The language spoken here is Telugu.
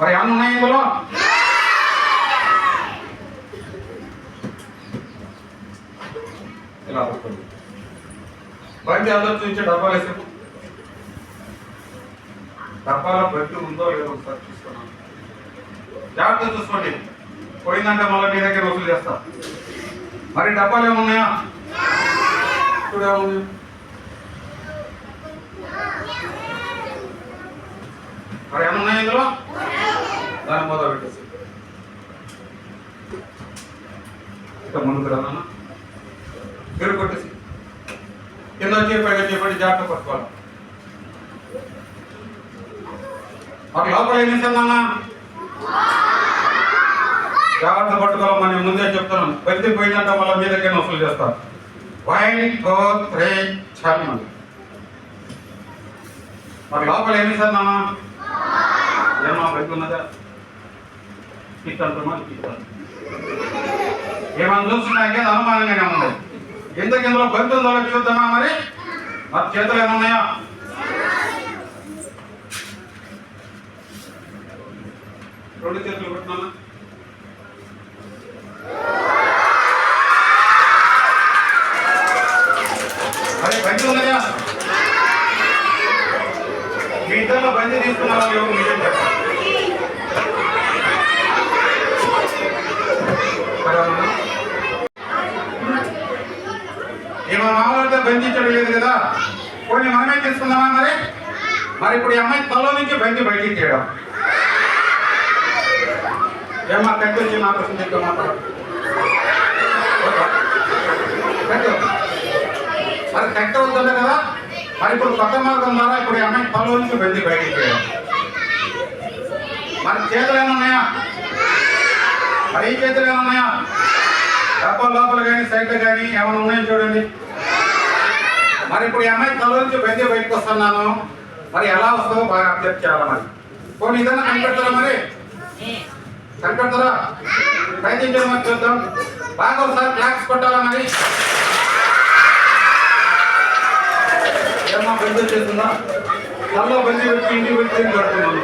మరి ఏమన్నా ఉన్నాయి ఇందులో? ఇలా పట్టుకోండి. బయట అందరూ చూపించే డబ్బాలు వేసే డబ్బాలో బెడ్ ఉందో లేదో ఒకసారి చూసుకున్నాను జాగ్రత్త చూసుకోండి. పోయిందంటే మళ్ళీ మీ దగ్గర వసూలు చేస్తా. మరి డబ్బాలు ఏమున్నాయా ఇప్పుడు ఏముంది మరి ఏమున్నాయి ఇందులో? దాని మొదలు పెట్టేసి. ఇక ముందుకు రానా పేరు కొట్టేసి. కింద వచ్చి పైగా చెప్పండి జాగ్రత్త పట్టుకోవాలి. ఒక లోపల ఏం చేసిందన్నా జాగ్రత్త పట్టుకోవాలమ్మా నేను ముందే చెప్తాను. పెద్ద పోయిందంటే మళ్ళీ మీ దగ్గర వసూలు చేస్తారు? వైట్ గోత్ రే చల్మన్ మరి లోపల ఏమి చేసిందన్నా ఏమో పెద్ద ఉన్నదా? కిట్ అంటున్నా కిట్ ఏమన్నా చూస్తున్నాయి అనుమానంగానే ఉంది ఎందుకు ఇందులో బంతి ఉందో చూద్దామా మరి? మా చేతులు ఏమున్నాయా? రెండు చేతులు పెట్టినా అరే బండి ఉన్నదా మీ ఇద్దరు బండి తీసుకున్నారా ఎవరు? మీరే చెప్పండి. ఏమో మామూలుగా బంధించడం లేదు కదా. కొన్ని మనమే తీసుకుందామా మరి? మరి ఇప్పుడు ఈ అమ్మాయి తలో నుంచి బంధి బయటికి తీయడం. ఏమా కట్టి వచ్చి మా ప్రశ్న చెప్తాం మరి కట్ట అవుతుంది కదా? మరి ఇప్పుడు కొత్త మార్గం ద్వారా ఇప్పుడు ఈ అమ్మాయి తలో నుంచి బంతి బయటికి తీయడం. మరి చేతులు ఏమన్నాయా మరి ఈ చేతులు ఏమన్నాయా డబ్బా లోపల కానీ సైడ్లో కానీ ఏమైనా ఉన్నాయో చూడండి. మరి ఇప్పుడు ఈ అమ్మాయి తల నుంచి బయట బయటకు వస్తున్నాను. మరి ఎలా వస్తుందో బాగా అబ్జర్వ్ చేయాలి మరి? పోనీ ఇదన్నా కనిపెడతారా మరి? కనిపెడతారా? ప్రయత్నించడం మరి చూద్దాం. బాగా ఒకసారి క్లాక్స్ కొట్టాలా మరి? ఏమన్నా బందీ చేస్తుందా? తలలో బందీ పెట్టి ఇంటికి పెట్టి కడుతున్నాను